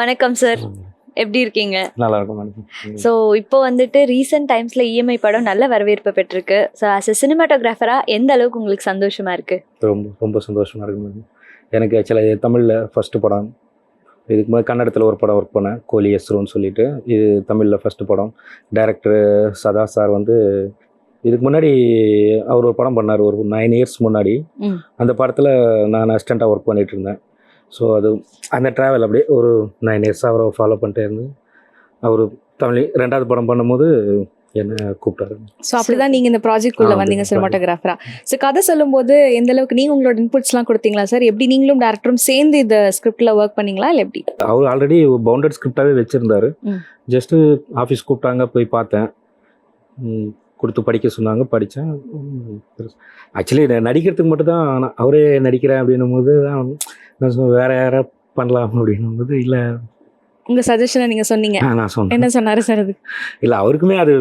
வணக்கம் சார் எப்படி இருக்கீங்க? நல்லா இருக்கும் ஸோ இப்போ வந்துட்டு ரீசெண்ட் டைம்ஸ்ல இஎம்ஐ படம் நல்ல வரவேற்பு பெற்றிருக்கு. ஸோ ஆஸ் அ சினிமாட்டோகிராஃபரா எந்த அளவுக்கு உங்களுக்கு சந்தோஷமா இருக்கு? ரொம்ப ரொம்ப சந்தோஷமா இருக்கு மேடம் எனக்கு ஆக்சுவலாக தமிழில் ஃபஸ்ட்டு படம். இதுக்கு முன்னாடி கன்னடத்தில் ஒரு படம் ஒர்க் பண்ணேன். கோலி எஸ்ரோன்னு சொல்லிட்டு. இது தமிழில் ஃபஸ்ட்டு படம். டைரக்டர் சதா சார் வந்து இதுக்கு முன்னாடி அவர் ஒரு படம் பண்ணார் ஒரு நைன் இயர்ஸ் முன்னாடி. அந்த படத்தில் நான் அசிஸ்டண்ட்டாக ஒர்க் பண்ணிட்டு இருந்தேன். ஸோ அது அந்த ட்ராவல் அப்படியே ஒரு நைன் இயர்ஸ் அவரை ஃபாலோ பண்ணிட்டே இருந்து அவர் தமிழ் ரெண்டாவது படம் பண்ணும்போது என்னை கூப்பிட்டாரு. ஸோ அப்படிதான் நீங்க இந்த ப்ராஜெக்ட் குள்ள ஆ, வந்தீங்க இந்த சினிமாட்டோகிராஃபரா ஸோ கதை சொல்லும்போது எந்த அளவுக்கு நீங்க உங்களோட இன்புட்ஸ்லாம் கொடுத்தீங்களா சார் எப்படி நீங்களும் டேரக்டரும் சேர்ந்து இந்த ஸ்கிரிப்ட்ல ஒர்க் பண்ணீங்களா இல்லை எப்படி? அவர் ஆல்ரெடி பவுண்டட் ஸ்கிரிப்டாகவே வச்சுருந்தாரு. ஜஸ்ட்டு ஆஃபீஸ் கூப்பிட்டாங்க போய் பார்த்தேன். கொடுத்து படிக்க சொன்னாங்க படித்தேன் ஆக்சுவலி நடிக்கிறதுக்கு மட்டும் தான் நான் அவரே நடிக்கிறேன் அப்படின்னும் போது தான் நான் சொன்னேன், வேற யாரை பண்ணலாம் அப்படின்னும் போது இல்லை. உங்க சஜஷனை நீங்க சொன்னீங்க. நான் சொன்னேன். என்ன சொன்னாரு சார் அது? இல்லை அவருக்குமே அது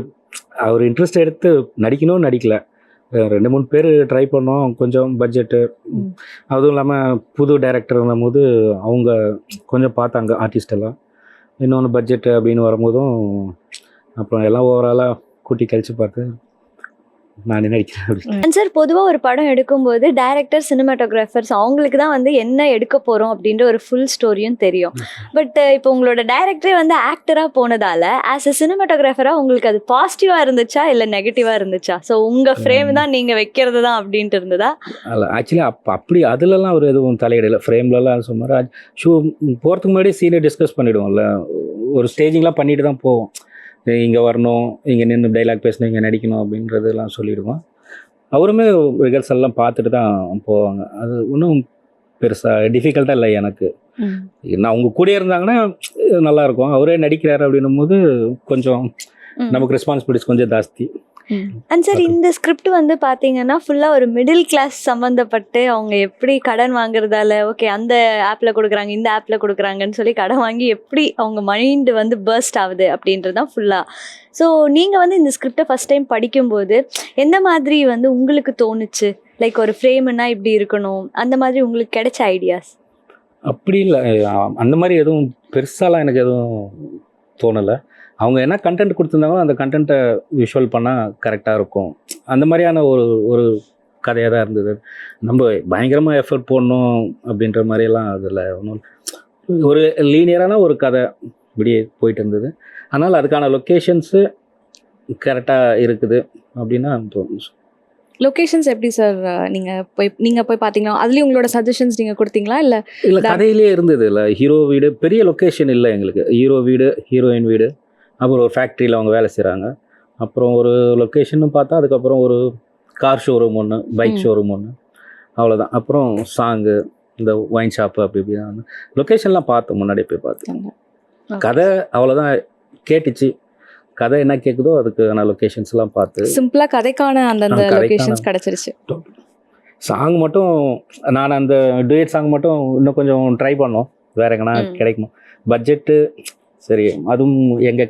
அவர் இன்ட்ரெஸ்ட் எடுத்து நடிக்கணும் நடிக்கல. ரெண்டு மூணு பேர் ட்ரை பண்ணோம் கொஞ்சம் பட்ஜெட்டு. அதுவும் இல்லாமல் புது டைரக்டர்னும் போது அவங்க கொஞ்சம் பார்த்தாங்க ஆர்டிஸ்ட் எல்லாம். இன்னொன்று பட்ஜெட்டு அப்படின்னு வரும்போதும் அப்புறம் எல்லாம் ஓவராலாக கூட்டி கழிச்சு பார்த்து நானே அண்ட் சார் பொதுவாக ஒரு படம் எடுக்கும்போது டைரக்டர் சினிமாட்டோகிராஃபர்ஸ் அவங்களுக்கு தான் வந்து என்ன எடுக்க போகிறோம் அப்படின்ற ஒரு ஃபுல் ஸ்டோரியும் தெரியும். பட் இப்போ உங்களோட டைரக்டரே வந்து ஆக்டராக போனதால ஆஸ் அ சினிமாட்டோகிராஃபராக உங்களுக்கு அது பாசிட்டிவாக இருந்துச்சா இல்லை நெகட்டிவாக இருந்துச்சா? ஸோ உங்கள் ஃப்ரேம் தான் நீங்கள் வைக்கிறது தான் அப்படின்ட்டு இருந்ததா? அல்ல ஆக்சுவலி அப்போ அப்படி அதுலலாம் அவர் எதுவும் தலையிடல. ஃப்ரேம்லலாம் சொன்னார் ஷூ போகிறதுக்கு முன்னாடி சீனை டிஸ்கஸ் பண்ணிவிடுவோம்ல ஒரு ஸ்டேஜிங்லாம் பண்ணிட்டு தான் போவோம். இங்கே வரணும் இங்கே நின்று டைலாக் பேசணும் இங்கே நடிக்கணும் அப்படின்றதெல்லாம் சொல்லிடுவோம். அவருமே ரிஹர்சல் எல்லாம் பார்த்துட்டு தான் போவாங்க. அது ஒன்றும் பெருசாக டிஃபிகல்ட்டாக இல்லை எனக்கு. நான் அவங்க கூட இருந்தாங்கன்னா நல்லா இருக்கும். அவரே நடிக்கிறாரு அப்படின்னும் போது கொஞ்சம். நமக்கு ரெஸ்பான்சிபிலிட்டிஸ் கொஞ்சம் ஜாஸ்தி. அண்ட் சார் இந்த ஸ்கிரிப்ட் வந்து பார்த்தீங்கன்னா ஃபுல்லாக ஒரு மிடில் கிளாஸ் சம்மந்தப்பட்டு அவங்க எப்படி கடன் வாங்குறதால ஓகே அந்த ஆப்பில் கொடுக்குறாங்க இந்த ஆப்பில் கொடுக்குறாங்கன்னு சொல்லி கடன் வாங்கி எப்படி அவங்க மைண்டு வந்து பர்ஸ்ட் ஆகுது அப்படின்றது தான் ஃபுல்லாக ஸோ நீங்கள் வந்து இந்த ஸ்கிரிப்டை ஃபஸ்ட் டைம் படிக்கும்போது எந்த மாதிரி வந்து உங்களுக்கு தோணுச்சு? லைக் ஒரு ஃப்ரேம்னா இப்படி இருக்கணும். அந்த மாதிரி உங்களுக்கு கிடைச்ச ஐடியாஸ் அப்படி இல்லை. அந்த மாதிரி எதுவும் பெருசாலாம் எனக்கு எதுவும் தோணலை. அவங்க என்ன கண்டென்ட் கொடுத்துருந்தாங்களோ அந்த கண்டென்ட்டை விஷுவல் பண்ணால் கரெக்டாக இருக்கும். அந்த மாதிரியான ஒரு ஒரு கதையாக தான் இருந்தது. நம்ம பயங்கரமாக எஃபர்ட் போடணும் அப்படின்ற மாதிரியெல்லாம் அதில் ஒன்றும் ஒரு லீனியரான ஒரு கதை இப்படியே போயிட்டு இருந்தது. அதனால் அதுக்கான லொக்கேஷன்ஸு கரெக்டாக இருக்குது அப்படின்னா தோணுச்சு. லொகேஷன்ஸ் எப்படி சார் நீங்க போய் நீங்க போய் பாத்தீங்களா அதுலயும் உங்களோட சஜஷன்ஸ் நீங்க கொடுத்தீங்களா? இல்ல இல்லை கதையிலே இருந்தது இல்லை. ஹீரோ வீடு பெரிய லொக்கேஷன் இல்லை எங்களுக்கு. ஹீரோ வீடு ஹீரோயின் வீடு. அப்புறம் ஒரு ஃபேக்ட்ரியில் அவங்க வேலை செய்கிறாங்க அப்புறம் ஒரு லொக்கேஷன் பார்த்தா அதுக்கப்புறம் ஒரு கார் ஷோரூம் ஒன்று பைக். ஷோரூம் ஒன்று அவ்வளோதான் அப்புறம் சாங்கு இந்த ஒயின் ஷாப்பு அப்படி இப்படி தான் லொக்கேஷன்லாம் பார்த்தோம் முன்னாடியே போய் பார்த்தோம். கதை அவ்வளோதான் கேட்டுச்சு. கதை என்ன கேட்குதோ அதுக்கான லொக்கேஷன்ஸ்லாம் பார்த்து. சிம்பிளா கதைக்கான அந்தந்த லொகேஷன்ஸ் கிடைச்சிருச்சு. சாங் மட்டும் நான் அந்த டூயட் சாங் மட்டும் இன்னும் கொஞ்சம் ட்ரை பண்ணோம் வேற எங்கன்னா. கிடைக்குமா? பட்ஜெட்டு சரி அதுவும் எங்கே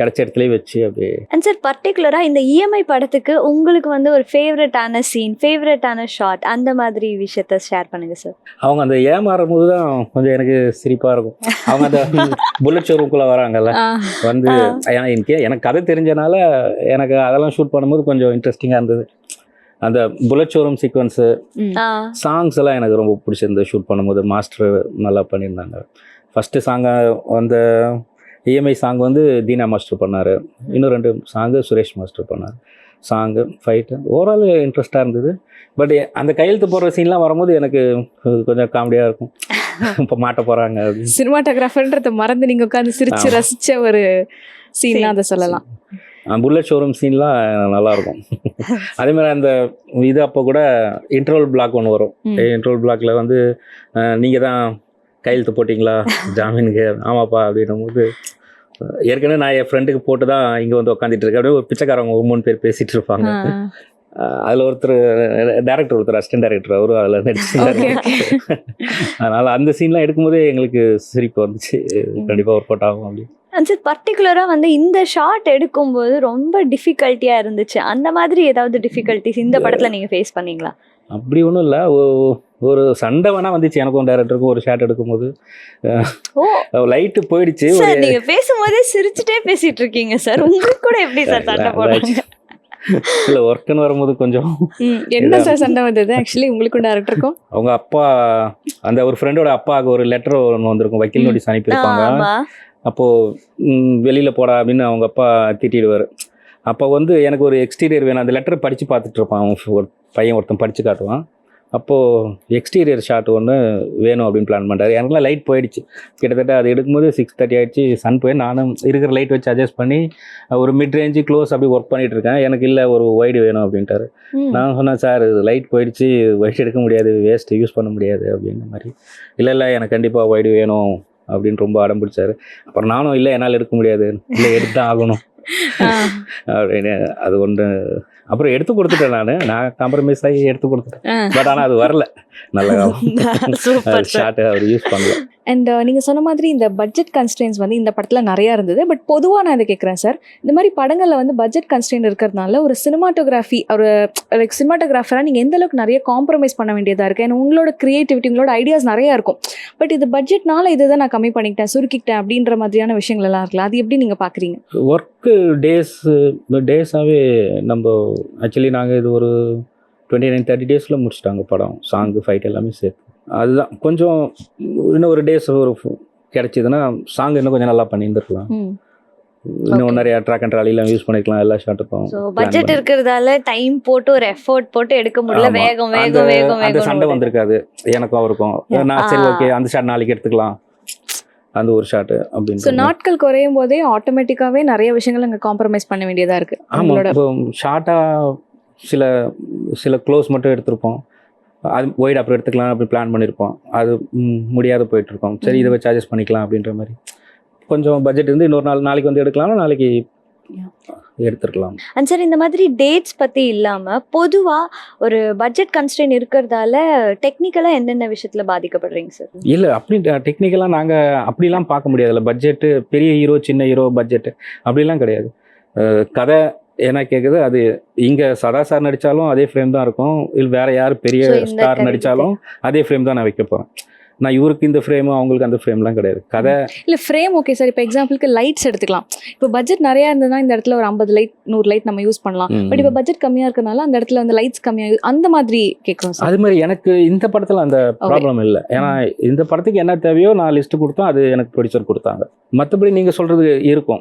கிடைச்ச இடத்துலயே வச்சு அப்படியே. அண்ட் சார் பர்டிகுலராக இந்த இஎம்ஐ படத்துக்கு உங்களுக்கு வந்து ஒரு ஃபேவரட்டான சீன் ஃபேவரட்டான ஷாட் அந்த மாதிரி விஷயத்த ஷேர் பண்ணுங்க சார் அவங்க அந்த ஏமாறும் போது தான் கொஞ்சம் எனக்கு சிரிப்பாக இருக்கும். அவங்க அந்த புல்லட் ஷோரூம்குள்ளே வராங்கல்ல வந்து. ஏன்னா எனக்கு எனக்கு கதை தெரிஞ்சனால எனக்கு அதெல்லாம் ஷூட் பண்ணும்போது கொஞ்சம் இன்ட்ரெஸ்டிங்காக இருந்தது. அந்த புல்லட் ஷோரூம் சீக்வன்ஸு சாங்ஸ் எல்லாம் எனக்கு ரொம்ப பிடிச்சிருந்தது ஷூட் பண்ணும்போது. மாஸ்டர் நல்லா பண்ணியிருந்தாங்க. ஃபஸ்ட்டு சாங்கை அந்த இஎம்ஐ சாங் வந்து தீனா மாஸ்டர் பண்ணார். இன்னும் ரெண்டு சாங்கு சுரேஷ் மாஸ்டர் பண்ணார். சாங்கு ஃபைட்டு ஓவரால் இன்ட்ரெஸ்டாக இருந்தது. பட் அந்த கையெழுத்து போடுற சீன்லாம் வரும்போது எனக்கு கொஞ்சம் காமெடியாக இருக்கும். இப்போ மாட்ட போகிறாங்க சினிமாட்டோகிராஃபர்ன்றத மறந்து நீங்க உட்காந்து ஆமா. ரசிச்ச ஒரு சீன்லாம் அதை சொல்லலாம். புல்லட் ஷோரூம் சீன்லாம் நல்லாயிருக்கும் அதே மாதிரி அந்த இது அப்போ கூட இன்டர்வல் பிளாக் ஒன்று வரும். ம். இன்டர்வல் பிளாக்ல வந்து நீங்கள் தான் கையெழுத்து போட்டிங்களா? ஜாமீனுக்கு? ஆமாப்பா அப்படின்னும் போது ஏற்கனவே நான் என் ஃப்ரெண்டுக்கு போட்டு தான் இங்கே வந்து உட்காந்துட்டு இருக்கேன். அப்படியே ஒரு பிச்சைக்காரவங்க ஒரு மூணு பேர் பேசிட்டு இருப்பாங்க. அதில் ஒருத்தர் டேரக்டர் ஒருத்தர் அசிஸ்டன்ட் டேரக்டர் அவரும் அதில் நடிச்சிருந்தாரு. அதனால அந்த சீன்லாம் எடுக்கும்போதே எங்களுக்கு சிரிப்பு வந்துச்சு. கண்டிப்பாக ஒர்க் அவுட் ஆகும் அப்படி அண்ட் சார் பர்டிகுலராக வந்து இந்த ஷாட் எடுக்கும்போது ரொம்ப டிஃபிகல்ட்டியாக இருந்துச்சு. அந்த மாதிரி ஏதாவது டிஃபிகல்ட்டிஸ் இந்த படத்தில் நீங்கள் ஃபேஸ் பண்ணீங்களா? அப்படி ஒன்றும் இல்லை. ஒரு சண்டை வேணா வந்துச்சு எனக்கும் டேரக்டருக்கும் ஒரு ஷாட் எடுக்கும்போது. லைட்டு போயிடுச்சு. நீங்க பேசும்போதே சிரிச்சுட்டே பேசிட்டு இருக்கீங்க சார் உங்களுக்கு கூட எப்படி சார் சண்டை போடுறாங்க இல்லை ஒர்க்குன்னு வரும்போது கொஞ்சம் என்ன சார் சண்டை வந்தது? ஆக்சுவலி உங்களுக்கும் டேரக்டருக்கும் அவங்க அப்பா அந்த ஒரு ஃப்ரெண்டோட அப்பாவுக்கு ஒரு லெட்டர் ஒன்று வந்திருக்கும். வக்கீல். நோட்டீஸ் அனுப்பியிருப்பாங்க. ஆமா. அப்போது வெளியில் போடா அப்படின்னு அவங்க அப்பா திட்டிடுவார். அப்போ வந்து எனக்கு ஒரு எக்ஸ்டீரியர் வேணும். அந்த லெட்டர் படித்து பார்த்துட்டு இருப்பான் அவன் ஒரு பையன் ஒருத்தன் படித்து காட்டுவான். அப்போது எக்ஸ்டீரியர் ஷாட் ஒன்று வேணும் அப்படின்னு பிளான் பண்ணுறாரு எனக்குலாம் லைட் போயிடுச்சு. கிட்டத்தட்ட அது எடுக்கும்போது சிக்ஸ் தேர்ட்டி ஆயிடுச்சு. சன் போய் நானும் இருக்கிற லைட் வச்சு அட்ஜஸ்ட் பண்ணி ஒரு மிட் ரேஞ்சு க்ளோஸ் அப்படி ஒர்க் பண்ணிட்டு இருக்கேன். எனக்கு இல்லை ஒரு ஒய்டு வேணும் அப்படின்ட்டாரு. நான் சொன்னேன் சார் லைட் போயிடுச்சு. ஒயிட் எடுக்க முடியாது. வேஸ்ட் யூஸ் பண்ண முடியாது. அப்படின்ற மாதிரி. இல்லை இல்லை எனக்கு கண்டிப்பாக ஒயிட் வேணும். அப்படின்னு ரொம்ப அடம் பிடிச்சாரு அப்புறம் நானும் இல்லை என்னால் எடுக்க முடியாது. இல்லை எடுத்தான் ஆகணும். அப்படின்னு அது ஒன்று அப்புறம் எடுத்து கொடுத்துட்டேன் நான். நான் காம்ப்ரமைஸ் ஆகி எடுத்து கொடுத்துட்டேன். பட் ஆனால் அது வரல. நல்ல சூப்பர் சார் ஷார்ட் அவர் யூஸ் பண்ணல. அண்ட் uh, நீங்கள் சொன்ன மாதிரி இந்த பட்ஜெட் கன்ஸ்டன்ஸ் வந்து இந்த படத்தில் நிறையா இருந்தது. பட் பொதுவாக நான் இதை கேட்குறேன் சார் இந்த மாதிரி படங்களில் வந்து பட்ஜெட் கன்ஸ்டன்ட் இருக்கிறதுனால ஒரு சினிமாட்டோகிராஃபி ஒரு லைக் சினிமாட்டோகிராஃபராக நீங்கள் எந்த அளவுக்கு நிறைய காம்ப்ரமைஸ் பண்ண வேண்டியதாக இருக்குது அண்ட் உங்களோட க்ரியேட்டிவிட்டி உங்களோட ஐடியாஸ் நிறையா இருக்கும். பட் இது பட்ஜெட்னால இதை தான் நான் கம்மி பண்ணிக்கிட்டேன் சுருக்கிக்கிட்டேன் அப்படின்ற மாதிரியான விஷயங்கள் எல்லாம் இருக்குல்ல அது எப்படி நீங்கள் பார்க்குறீங்க ஒர்க்கு டேஸ் டேஸாகவே நம்ம ஆக்சுவலி நாங்கள் இது ஒரு டுவெண்ட்டி நைன் தேர்ட்டி டேஸில் முடிச்சிட்டாங்க படம். சாங்கு ஃபைட் எல்லாமே சேர்த்து. அதுதான். கொஞ்சம் இன்னும் ஒரு டேஸ் ஒரு கிடைச்சிதுன்னா சாங் இன்னும் கொஞ்சம் நல்லா பண்ணியிருந்துருக்கலாம். இன்னும். நிறைய ட்ராக் அண்ட் ட்ராலிலாம் யூஸ் பண்ணிக்கலாம் எல்லா ஷாட்டுக்கும் ஸோ பட்ஜெட் இருக்கிறதால டைம் போட்டு ஒரு எஃபோர்ட் போட்டு எடுக்க முடியல. வேகம் வேகம் வேகம் அந்த சண்டை வந்திருக்காது. எனக்கும் அவருக்கும். நான் சரி. ஓகே அந்த ஷாட் நாளைக்கு எடுத்துக்கலாம். அந்த ஒரு ஷாட்டு ஸோ அப்படின்னு நாட்கள் குறையும் போதே ஆட்டோமேட்டிக்காகவே நிறைய விஷயங்கள் அங்கே காம்ப்ரமைஸ் பண்ண வேண்டியதாக இருக்குது ஆமாம் இப்போ ஷார்ட்டாக சில சில க்ளோஸ் மட்டும் எடுத்திருப்போம். அது ஒய்டு அப்புறம் எடுத்துக்கலாம் அப்படி பிளான் பண்ணியிருப்போம் அது முடியாத போயிட்டு இருக்கோம் சரி இதை வச்சு அட்ஜஸ்ட் பண்ணிக்கலாம் அப்படின்ற மாதிரி. கொஞ்சம் பட்ஜெட் இருந்து இன்னொரு நாள் நாளைக்கு வந்து எடுக்கலாம்னா நாளைக்கு எடுத்துருக்கலாம். அண்ட் சார் இந்த மாதிரி டேட்ஸ் பத்தி இல்லாம பொதுவா ஒரு பட்ஜெட் கன்ஸ்டன்ட் இருக்கிறதால டெக்னிக்கலா எந்தெந்த விஷயத்துல பாதிக்கப்படுறீங்க சார் இல்லை அப்படி டெக்னிக்கலாக நாங்கள் அப்படிலாம் பார்க்க முடியாதுல்ல. பட்ஜெட்டு பெரிய ஹீரோ சின்ன ஹீரோ பட்ஜெட்டு அப்படிலாம் கிடையாது. கதை என்ன கேட்குது அது இங்கே சதா சார் நடித்தாலும் அதே ஃப்ரேம் தான் இருக்கும். இல்லை வேற யார் பெரிய ஸ்டார் நடித்தாலும் அதே ஃப்ரேம் தான் நான் வைக்க போகிறேன் நான் இவருக்கு இந்த ஃப்ரேமு அவங்களுக்கு அந்த ஃப்ரேம்லாம் கிடையாது. கதை இல்லை ஃப்ரேம் ஓகே சார் இப்போ எக்ஸாம்பிளுக்கு லைட்ஸ் எடுத்துக்கலாம். இப்போ பட்ஜெட் நிறையா இருந்ததுன்னா இந்த இடத்துல ஒரு ஐம்பது லைட் நூறு லைட் நம்ம யூஸ் பண்ணலாம். பட் இப்போ பட்ஜெட் கம்மியாக இருக்கனால அந்த இடத்துல வந்து லைட்ஸ் கம்மியாக அந்த மாதிரி கேட்குறோம் அது மாதிரி எனக்கு இந்த படத்தில் அந்த ப்ராப்ளம் இல்லை. ஏன்னா இந்த படத்துக்கு என்ன தேவையோ நான் லிஸ்ட் கொடுத்தோம் அது எனக்கு ப்ரொடியூசர் கொடுத்தாங்க. மற்றபடி நீங்கள் சொல்கிறது இருக்கும்.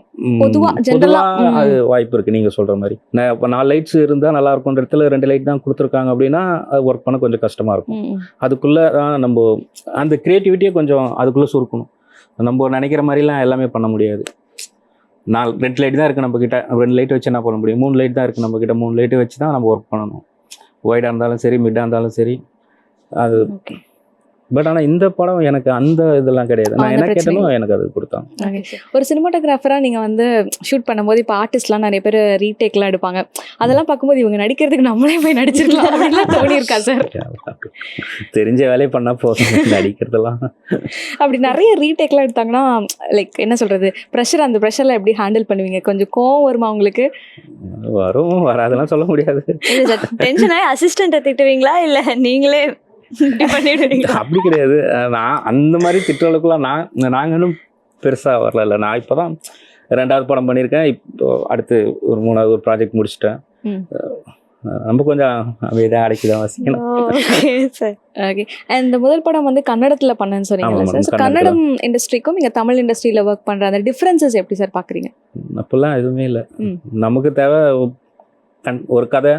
அது வாய்ப்பு இருக்குது நீங்கள் சொல்கிற மாதிரி. நான் இப்போ நாலு லைட்ஸ் இருந்தால் நல்லா இருக்கும்ன்ற இடத்துல ரெண்டு லைட் தான் கொடுத்துருக்காங்க அப்படின்னா அது ஒர்க் பண்ண கொஞ்சம் கஷ்டமாக இருக்கும். அதுக்குள்ளே நம்ம அந்த அந்த க்ரியேட்டிவிட்டியை கொஞ்சம் அதுக்குள்ளே சுருக்கணும். நம்ம நினைக்கிற மாதிரிலாம் எல்லாமே பண்ண முடியாது. நாலு ரெண்டு லைட் தான் இருக்குது நம்மக்கிட்ட ரெண்டு லைட் வச்சு என்ன பண்ண முடியும்? மூணு லைட் தான் இருக்குது நம்மக்கிட்ட மூணு லைட்டு வச்சு தான் நம்ம ஒர்க் பண்ணணும். ஒய்டாக இருந்தாலும் சரி மிட்டாக இருந்தாலும் சரி அது ஓகே பட் ஆனால் இந்த படம் எனக்கு அந்த இதெல்லாம் கிடையாது. நான் என்ன கேட்டனோ எனக்கு அது கொடுத்தாங்க. ஒரு சினிமாட்டோகிராஃபராக நீங்கள் வந்து ஷூட் பண்ணும்போது இப்போ ஆர்டிஸ்ட்லாம் நிறைய பேர் ரீடேக்லாம் எடுப்பாங்க. அதெல்லாம் பார்க்கும்போது இவங்க நடிக்கிறதுக்கு நம்மளே போய் நடிச்சிருக்கலாம் அப்படின்லாம் தோணி இருக்கா சார் தெரிஞ்ச வேலையை பண்ணால் போதும். நடிக்கிறதெல்லாம். அப்படி நிறைய ரீடேக்லாம் எடுத்தாங்கன்னா லைக் என்ன சொல்றது? ப்ரெஷர் அந்த ப்ரெஷரில் எப்படி ஹேண்டில் பண்ணுவீங்க? கொஞ்சம் கோவம் வருமா உங்களுக்கு? வரும். வராதெல்லாம் சொல்ல முடியாது. இல்ல சார் டென்ஷன் ஆகி அசிஸ்டண்ட்டை திட்டுவீங்களா? இல்ல நீங்களே அப்படி கிடையாது. நான் அந்த மாதிரி திட்டுறதுக்குலாம் நான் நாங்கள் இன்னும் பெருசாக வரல இல்லை நான் இப்போ தான் ரெண்டாவது படம் பண்ணியிருக்கேன். இப்போ அடுத்து ஒரு மூணாவது ஒரு ப்ராஜெக்ட் முடிச்சிட்டேன். நம்ம கொஞ்சம் அமைதியாக அடக்கி தான் வசிக்கணும் ஓகே இந்த முதல் படம் வந்து கன்னடத்தில் பண்ணேன்னு சார் கன்னடத்துல. கன்னடம் இண்டஸ்ட்ரிக்கும் நீங்கள் தமிழ் இண்டஸ்ட்ரியில் ஒர்க் பண்ணுற அந்த டிஃப்ரென்சஸ் எப்படி சார் பார்க்குறீங்க அப்போல்லாம் எதுவுமே இல்லை. நமக்கு தேவை கண்- ஒரு கதை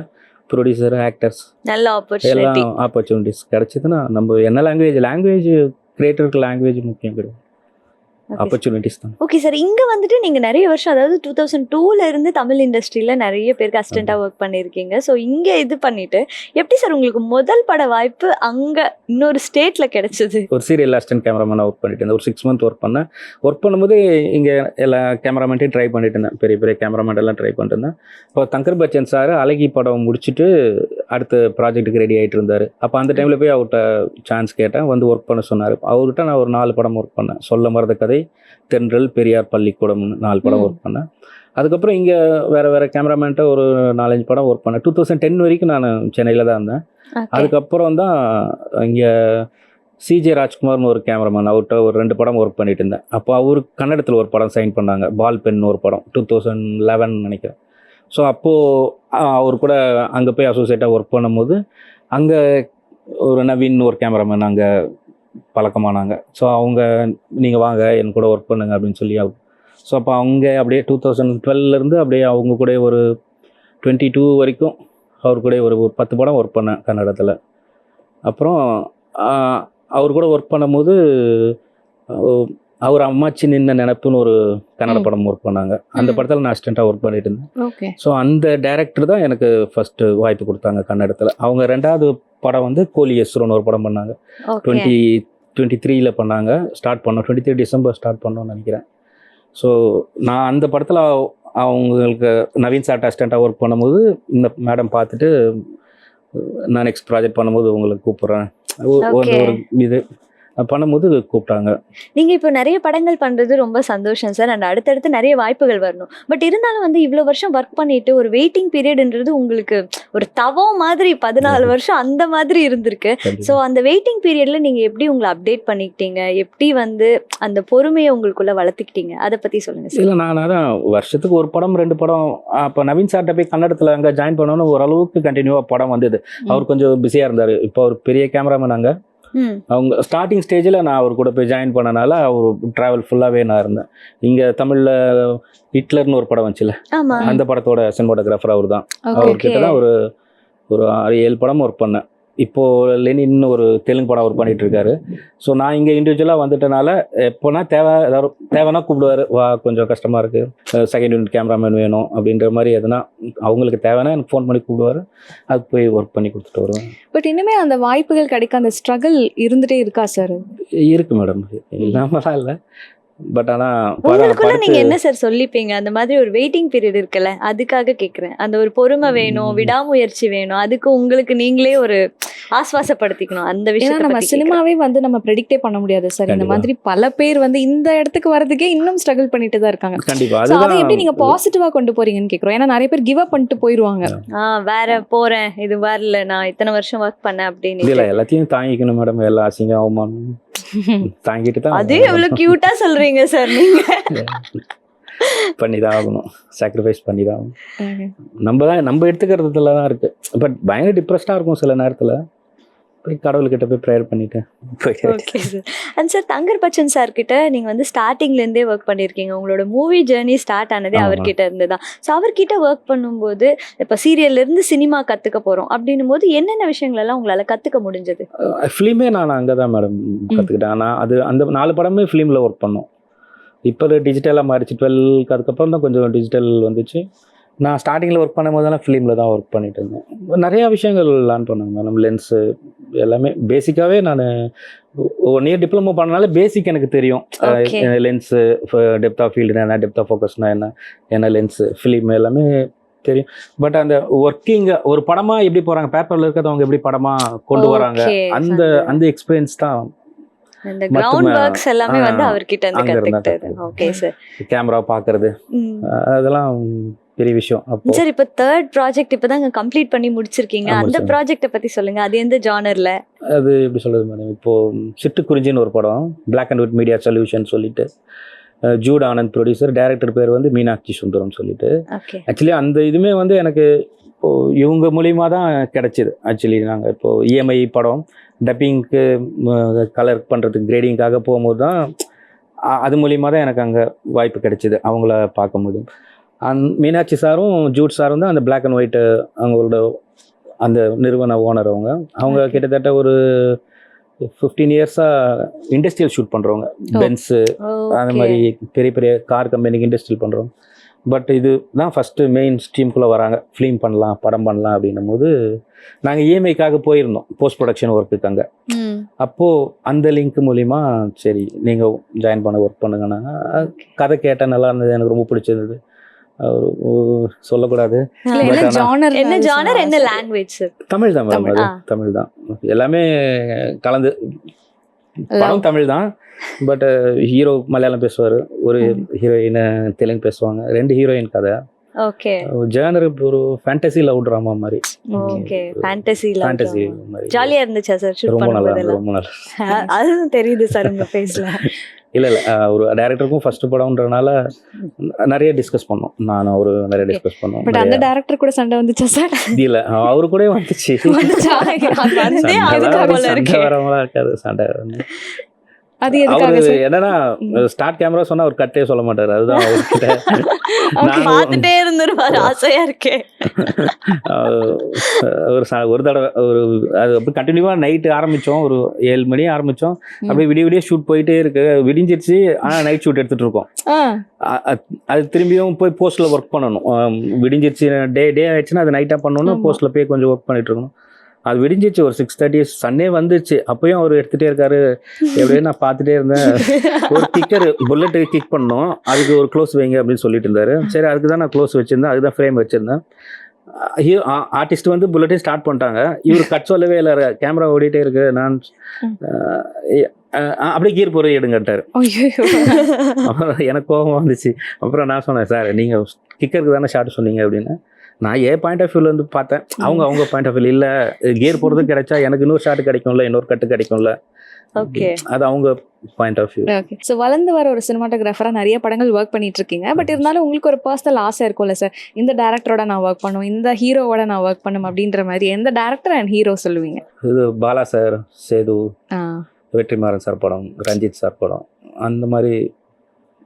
ப்ரொடியூசர் ஆக்டர்ஸ் நல்ல ஆப்பர்ச்சுனிட்டி எல்லாம் ஆப்பர்ச்சுனிட்டிஸ் கிடைச்சதுன்னா நம்ம என்ன லாங்குவேஜ் லாங்குவேஜ் கிரியேட்டருக்கு லாங்குவேஜ் முக்கியம் கிடையாது. ஆப்பர்ச்சுனிட்டிஸ் தான். ஓகே சார் இங்க வந்துட்டு நீங்க நிறைய வருஷம் அதாவது டூ தௌசண்ட் டூல இருந்து தமிழ் இண்டஸ்ட்ரியில நிறைய பேருக்கு அசிஸ்டண்டா ஒர்க் பண்ணிருக்கீங்க ஸோ இங்க இது பண்ணிட்டு எப்படி சார் உங்களுக்கு முதல் பட வாய்ப்பு அங்க இன்னொரு ஸ்டேட்ல கிடைச்சது? ஒரு சீரியல் அசிஸ்டன்ட் கேமராமேனாக ஒர்க் பண்ணிட்டு இருந்தேன். ஒரு சிக்ஸ் மந்த் ஒர்க் பண்ணேன். ஒர்க் பண்ணும்போது இங்கே எல்லா கேமராமேன்ட்டையும் ட்ரை பண்ணிட்டு இருந்தேன். பெரிய பெரிய கேமராமேன் எல்லாம் ட்ரை பண்ணிட்டு இருந்தேன். இப்போ தங்கர் பச்சன் சார் அழகி படம் முடிச்சுட்டு அடுத்த ப்ராஜெக்ட்டுக்கு ரெடி ஆகிட்டு இருந்தார். அப்போ அந்த டைமில் போய் அவர்கிட்ட சான்ஸ் கேட்டேன். வந்து ஒர்க் பண்ண சொன்னார். அவர்கிட்ட நான் ஒரு நாலு படம் ஒர்க் பண்ணேன். சொல்ல மறந்த கதை. மதுரை தென்றல் பெரியார் பள்ளிக்கூடம் நாலு படம். ஒர்க் பண்ணேன். அதுக்கப்புறம் இங்கே வேறு வேறு கேமராமேன்ட்ட ஒரு நாலஞ்சு படம் ஒர்க் பண்ணேன். டூ தௌசண்ட் டென் வரைக்கும் நான் சென்னையில் தான் இருந்தேன். அதுக்கப்புறம் தான் இங்கே சிஜே ராஜ்குமார்னு ஒரு கேமராமேன் அவர்கிட்ட ஒரு ரெண்டு படம் ஒர்க் பண்ணிட்டு இருந்தேன். அப்போ அவர் கன்னடத்தில் ஒரு படம் சைன் பண்ணாங்க. பால் பென் ஒரு படம் டூ தௌசண்ட் லெவன் நினைக்கிறேன். ஸோ அப்போது அவர் கூட அங்கே போய் அசோசியேட்டாக ஒர்க் பண்ணும்போது அங்கே ஒரு நவீன் ஒரு கேமராமேன் அங்கே பழக்கமானாங்க. ஸோ அவங்க நீங்கள் வாங்க என் கூட ஒர்க் பண்ணுங்க அப்படின்னு சொல்லி ஸோ அப்போ அவங்க அப்படியே டூ தௌசண்ட் டுவெல்லேருந்து அப்படியே அவங்க கூட ஒரு டுவெண்ட்டி டூ வரைக்கும் அவர் கூட ஒரு ஒரு பத்து படம் ஒர்க் பண்ணேன் கன்னடத்தில். அப்புறம் அவர் கூட ஒர்க் பண்ணும்போது அவர் அம்மாச்சி நின்ன நினப்புன்னு ஒரு கன்னட. படம் ஒர்க் பண்ணாங்க. அந்த. படத்தில் நான் அசிஸ்டண்ட்டாக ஒர்க் பண்ணிட்டு இருந்தேன். ஓகே. ஸோ அந்த டைரக்டர் தான் எனக்கு ஃபஸ்ட்டு வாய்ப்பு கொடுத்தாங்க கன்னடத்தில். அவங்க ரெண்டாவது படம் வந்து கோலி எஸ்ரோன்னு ஒரு படம் பண்ணாங்க. டுவெண்ட்டி டுவெண்ட்டி த்ரீல பண்ணாங்க. ஸ்டார்ட் பண்ணோம். டுவெண்ட்டி த்ரீ டிசம்பர் ஸ்டார்ட் பண்ணோம்னு நினைக்கிறேன். ஸோ நான் அந்த படத்தில் அவங்களுக்கு நவீன் சாட் அசிஸ்டண்ட்டாக ஒர்க் பண்ணும்போது இந்த மேடம் பார்த்துட்டு நான் நெக்ஸ்ட் ப்ராஜெக்ட் பண்ணும்போது உங்களுக்கு கூப்பிட்றேன். ஒரு இது. பண்ணும்போது கூப்பிட்டாங்க. நீங்க இப்போ நிறைய படங்கள் பண்றது ரொம்ப சந்தோஷம் சார். அண்ட் அடுத்தடுத்து நிறைய வாய்ப்புகள் வரணும். பட் இருந்தாலும் வந்து இவ்வளவு வருஷம் ஒர்க் பண்ணிட்டு ஒரு வெயிட்டிங் பீரியட்ன்றது உங்களுக்கு ஒரு தவம் மாதிரி பதினாலு வருஷம் அந்த மாதிரி இருந்திருக்கு. ஸோ அந்த வெயிட்டிங் பீரியட்ல நீங்க எப்படி உங்களை அப்டேட் பண்ணிக்கிட்டீங்க? எப்படி வந்து அந்த பொறுமையை உங்களுக்குள்ள வளர்த்துக்கிட்டீங்க? அதை பத்தி சொல்லுங்க சார். இல்லை நான் அதான் வருஷத்துக்கு ஒரு படம் ரெண்டு படம் அப்போ நவீன் சார்ட்ட போய் கன்னடத்தில் அங்கே ஜாயின் பண்ணோன்னு ஓரளவுக்கு கண்டினியூவாக படம் வந்தது. அவர் கொஞ்சம் பிஸியாக இருந்தார். இப்போ அவர் பெரிய கேமராமேன் அங்கே. அவங்க ஸ்டார்டிங் ஸ்டேஜில் நான் அவர் கூட போய் ஜாயின் பண்ணனால அவர் ட்ராவல் ஃபுல்லாகவே நான் இருந்தேன். இங்கே தமிழில் ஹிட்லர்னு ஒரு படம் வந்துச்சுல அந்த படத்தோட சினிமாட்டோகிராஃபர் அவர் தான் அவர்கிட்ட தான் ஒரு ஒரு ஏழு படம் ஒர்க் பண்ணேன். இப்போ லெனின் ஒரு தெலுங்கு படம் ஒர்க் பண்ணிட்டு இருக்காரு ஸோ நான் இங்கே இண்டிவிஜுவலாக வந்துட்டனால எப்போனா தேவை ஏதாவது தேவைன்னா கூப்பிடுவாரு. வா கொஞ்சம் கஷ்டமாக இருக்குது செகண்ட் யூனிட் கேமராமேன் வேணும் அப்படின்ற மாதிரி எதுனா அவங்களுக்கு தேவைன்னா எனக்கு ஃபோன் பண்ணி கூப்பிடுவாரு. அது போய் ஒர்க் பண்ணி கொடுத்துட்டு வருவேன். பட் இனிமே அந்த வாய்ப்புகள் கிடைக்க அந்த ஸ்ட்ரகிள் இருந்துட்டே இருக்கா சார் இருக்கு மேடம் இல்லாமலாம் இல்லை. பட் ஆனால் உங்களுக்குள்ள நீங்க என்ன சார் சொல்லிப்பீங்க? அந்த மாதிரி ஒரு வெயிட்டிங் பீரியட் இருக்குல்ல அதுக்காக கேக்குறேன். அந்த ஒரு பொறுமை வேணும். விடாமுயற்சி வேணும் அதுக்கு உங்களுக்கு நீங்களே ஒரு ஆஸ்வாசப்படுத்திக்கணும் அந்த விஷயத்தை நம்ம. சினிமாவே வந்து நம்ம ப்ரெடிக்டே பண்ண முடியாது சார் இந்த கண்டிப்பா. மாதிரி பல பேர் வந்து இந்த இடத்துக்கு வரதுக்கே இன்னும் ஸ்ட்ரகிள் பண்ணிட்டு தான் இருக்காங்க. கண்டிப்பாக So, அதை எப்படி நீங்க பாசிட்டிவா கொண்டு போறீங்கன்னு கேக்குறோம்? ஏன்னா நிறைய பேர் கிவ் அப் பண்ணிட்டு போயிருவாங்க. ஆ. வேற போறேன் இது வரல நான் இத்தனை வருஷம் ஒர்க் பண்ணேன் அப்படின்னு. இல்லை எல்லாத்தையும் தாங்கிக்கணும் மேடம் எல்லா அசிங்கம் அவமானம். தாங்கிட்டு தான் அது எவ்வளவு கியூட்டா சொல்றீங்க சார் நீங்க. பண்ணி தான் ஆகணும் சாக்ரிஃபைஸ் பண்ணி தான் ஆகணும் நம்ம தான் நம்ம எடுத்துக்கிறதுல தான் இருக்கு. பட் பயங்கர டிப்ரெஸ்டாக இருக்கும் சில நேரத்தில். போய் கடவுள்கிட்ட போய் ப்ரேயர் பண்ணிட்டு போய் okay sir and sir Thangar Bachan sir கிட்ட நீங்க வந்து ஸ்டார்டிங்ல இருந்தே ஒர்க் பண்ணிருக்கீங்க. உங்களோட மூவி ஜேர்னி ஸ்டார்ட் ஆனதே. அவர்கிட்ட இருந்து தான் ஸோ அவர்கிட்ட ஒர்க் பண்ணும்போது இப்ப சீரியல்ல இருந்து சினிமா கத்துக்க போறோம். அப்படின்னும் போது என்னென்ன விஷயங்கள் எல்லாம் உங்களால கத்துக்க முடிஞ்சது? ஃபிலிமே நான் அங்கே தான் மேடம் கற்றுக்கிட்டேன் ஆனால் அது அந்த நாலு படமே ஃபிலிமில் ஒர்க் பண்ணோம். இப்போ டிஜிட்டலாக மாறிச்சு. டுவெல்க்கு அதுக்கப்புறம் தான் கொஞ்சம் டிஜிட்டல் வந்துச்சு. நான் ஸ்டார்டிங்கில் ஒர்க் பண்ணும் போதெல்லாம் ஃபிலிமில் தான் ஒர்க் பண்ணிட்டு இருந்தேன். நிறையா விஷயங்கள் லேர்ன் பண்ணாங்க மேடம் லென்ஸு எல்லாமே பேசிக்காகவே நான் ஒன் இயர் டிப்ளமோ பண்ணனால பேசிக் எனக்கு தெரியும். லென்ஸு டெப்த் ஆஃப் ஃபீல்டுனா என்ன டெப்த் ஆஃப் ஃபோக்கஸ்னா என்ன என்ன லென்ஸு ஃபிலிம் எல்லாமே தெரியும். பட் அந்த ஒர்க்கிங் ஒரு படமாக எப்படி போகிறாங்க பேப்பரில் இருக்கிறத அவங்க எப்படி படமாக கொண்டு வராங்க? அந்த அந்த- அந்த எக்ஸ்பீரியன்ஸ் தான் மட்டுமே- கிரவுண்ட் ஒர்க்ஸ் எல்லாமே வந்து அவர்கிட்ட இருந்து கத்துக்கிட்டது. ஓகே சார் கேமரா பார்க்கறது அதெல்லாம் பெரிய விஷயம். அப்போ சார் இப்போ தேர்ட் ப்ராஜெக்ட் இப்பதான் கம்ப்ளீட் பண்ணி முடிச்சிருக்கீங்க. அந்த sir. ப்ராஜெக்ட்டை பத்தி சொல்லுங்க. அது எந்த ஜானர்ல அது எப்படி சொல்றது மேடம் இப்போ சிட்டுக்குறிஞ்சின்னு ஒரு படம் black and white media solution சொல்லிட்டு ஜூட் ஆனந்த் ப்ரொடியூசர் டைரக்டர் பேர் வந்து மீனாட்சி சுந்தரம் சொல்லிட்டு. ஆக்சுவலி அந்த இதுவுமே வந்து எனக்கு இப்போ இவங்க மூலியமா தான் கிடைச்சிது. ஆக்சுவலி நாங்கள் இப்போ இஎம்ஐ படம் டப்பிங்க்கு கலர் பண்ணுறதுக்கு கிரேடிங்காக போகும்போது தான் அது மூலியமா தான் எனக்கு அங்கே வாய்ப்பு கிடைச்சிது அவங்கள பார்க்க முடியும் அந் மீனாட்சி சாரும் ஜூட் சாரும் தான் அந்த Black அண்ட் ஒயிட் அவங்களோட அந்த நிறுவன ஓனர் அவங்க. அவங்க. கிட்டத்தட்ட ஒரு ஃபிஃப்டீன் இயர்ஸாக இண்டஸ்ட்ரியல் ஷூட் பண்ணுறவங்க பென்ஸு அந்த மாதிரி பெரிய பெரிய கார் கம்பெனிக்கு இண்டஸ்ட்ரியல் பண்ணுறோம் பட் இது தான் ஃபஸ்ட்டு மெயின் ஸ்ட்ரீம்குள்ளே வராங்க. ஃபிலிம் பண்ணலாம் படம் பண்ணலாம் அப்படின்னும் போது நாங்கள் இஎம்ஐக்காக போயிருந்தோம். போஸ்ட் ப்ரொடக்ஷன் ஒர்க்குக்கு அங்கே. அப்போது அந்த லிங்க் மூலிமா சரி நீங்கள் ஜாயின் பண்ண ஒர்க் பண்ணுங்கன்னா கதை கேட்டேன் நல்லா இருந்தது எனக்கு ரொம்ப பிடிச்சிருந்தது. சொல்லக்கூடாது. என்ன ஜானர் என்ன ஜானர் என்ன லாங்குவேஜ் சார் தமிழ் தான் மேடம் தமிழ், அது. ஆ. தமிழ் தான். எல்லாமே கலந்து படம் தமிழ் தான். பட் ஹீரோ மலையாளம் பேசுவார். ஒரு ஹீரோயின் தெலுங்கு பேசுவாங்க. ரெண்டு ஹீரோயின் கதை. ஓகே. ஜேனர் ஒரு ஃபேண்டசி லவ் ட்ராமா மாதிரி. ஓகே ஃபேண்டசி ஃபேண்டசி மாதிரி. ஜாலியா இருந்துச்சா சார் ஷூட் ரொம்ப நல்லா ரொம்ப நல்லா. தெரியுது சார் உங்க ஃபேஸ்ல இல்லை இல்லை ஒரு டேரக்டருக்கும் ஃபர்ஸ்ட் படம்ன்றனால நிறைய டிஸ்கஸ் பண்ணோம். நானும் அவரு நிறைய டிஸ்கஸ் பண்ணோம். பட் அந்த டேரக்டர் கூட சண்டை வந்துச்சா சார் இல்லை அவரு கூட வந்துச்சு. சண்டை. வராமலாம் இருக்காது சண்டை வந்து. அது எதுக்காக என்னன்னா ஸ்டார்ட் கேமரா சொன்னா அவர் கட்டே சொல்ல மாட்டாரு. அதுதான் அவர்கிட்ட நான் பாத்துட்டே இருந்துருவாரு ஆசையா இருக்கே. அஹ் ஒரு ஒரு தடவை ஒரு அது அப்படி கண்டினியூவா நைட்டு ஆரம்பிச்சோம். ஒரு ஏழு மணி ஆரம்பிச்சோம். அப்படியே விடிய விடிய ஷூட் போயிட்டே இருக்கு. விடிஞ்சிருச்சு ஆனா நைட் ஷூட் எடுத்துட்டு இருக்கோம். அது திரும்பியும் போய் போஸ்ட்ல ஒர்க் பண்ணணும். விடிஞ்சிருச்சு டே டே ஆயிடுச்சுன்னா அது நைட்டா பண்ணணும். போஸ்ட்ல போய் கொஞ்சம் ஒர்க் பண்ணிட்டு இருக்கணும். அது விடிஞ்சிச்சு ஒரு சிக்ஸ் தேர்ட்டி சன்னே வந்துச்சு. அப்பயும் அவர் எடுத்துட்டே இருக்காரு. எப்படியும் நான் பார்த்துட்டே இருந்தேன். ஒரு கிக்கர் புல்லட் கிக் பண்ணோம். அதுக்கு ஒரு க்ளோஸ் வைங்க அப்படின்னு சொல்லிட்டு இருந்தாரு. சரி அதுக்கு தான் நான் க்ளோஸ் வச்சிருந்தேன். அதுதான் ஃப்ரேம் வச்சிருந்தேன். ஹீரோ ஆர்டிஸ்ட் வந்து புல்லட்டே ஸ்டார்ட் பண்ணிட்டாங்க. இவர் கட் சொல்லவே இல்லை. கேமரா ஓடிட்டே இருக்கு. நான் அப்படியே கீர் போகிற எடுங்கட்டாரு எனக்கு கோபம் வந்துச்சு. அப்புறம் நான் சொன்னேன் சார் நீங்கள் கிக்கருக்கு தானே ஷார்ட் சொன்னீங்க? அப்படின்னு. நான் ஏன் பாயிண்ட் ஆஃப் வியூல இருந்து பார்த்தேன். அவங்க அவங்க பாயிண்ட் ஆஃப் வியூ இல்லை. கியர் போகிறது கிடைச்சா எனக்கு இன்னொரு ஷார்ட் கிடைக்கும்ல இன்னொரு கட்டு கிடைக்கும்ல. ஓகே அது அவங்க point of view okay so வளர்ந்து வர ஒரு சினிமாட்டோகிராஃபராக நிறைய படங்கள் ஒர்க் பண்ணிட்டு இருக்கீங்க பட் இருந்தாலும் உங்களுக்கு ஒரு பர்சனல் ஆசை இருக்கும்ல சார் இந்த டேரக்டரோட நான் ஒர்க் பண்ணும் இந்த ஹீரோவோட நான் ஒர்க் பண்ணும் அப்படின்ற மாதிரி எந்த டேரக்டர் அண்ட் ஹீரோ சொல்லுவீங்க? இது பாலா சார் சேது வெற்றிமாறன் சார் படம் ரஞ்சித் சார் படம் அந்த மாதிரி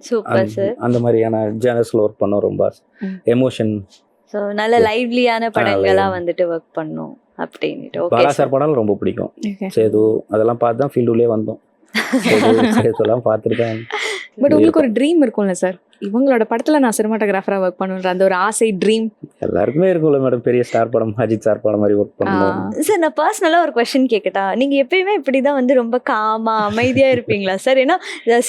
சூப்பர் சார் அந்த மாதிரியான ஜேனர்ஸில் ஒர்க் பண்ணோம் ரொம்ப. எமோஷன் சோ நல்ல லைவ்லியான படங்களா. வந்துட்டு ஒர்க் பண்ணோம் அப்படின்னுட்டு. ஓகே பாலா சார் படம் ரொம்ப பிடிக்கும். சேது அதெல்லாம் பார்த்து தான் ஃபீல்டுலேயே வந்தோம். சேது சேதுலாம் பார்த்துருக்கேன் பட் உங்களுக்கு ஒரு ட்ரீம் இருக்கும்ல சார் இவங்களோட படத்துல நான் சினிமாட்டோகிராஃபராக ஒர்க் பண்ணுன்ற அந்த ஒரு ஆசை ட்ரீம் எல்லாருக்குமே இருக்கும்ல மேடம் பெரிய ஸ்டார் படம் அஜித் சார் படம் மாதிரி ஒர்க் பண்ணணும் சார் நான் பர்சனலா ஒரு கொஸ்டின் கேட்கட்டா நீங்க எப்பயுமே இப்படிதான் வந்து ரொம்ப காமா அமைதியா இருப்பீங்களா? சார் ஏன்னா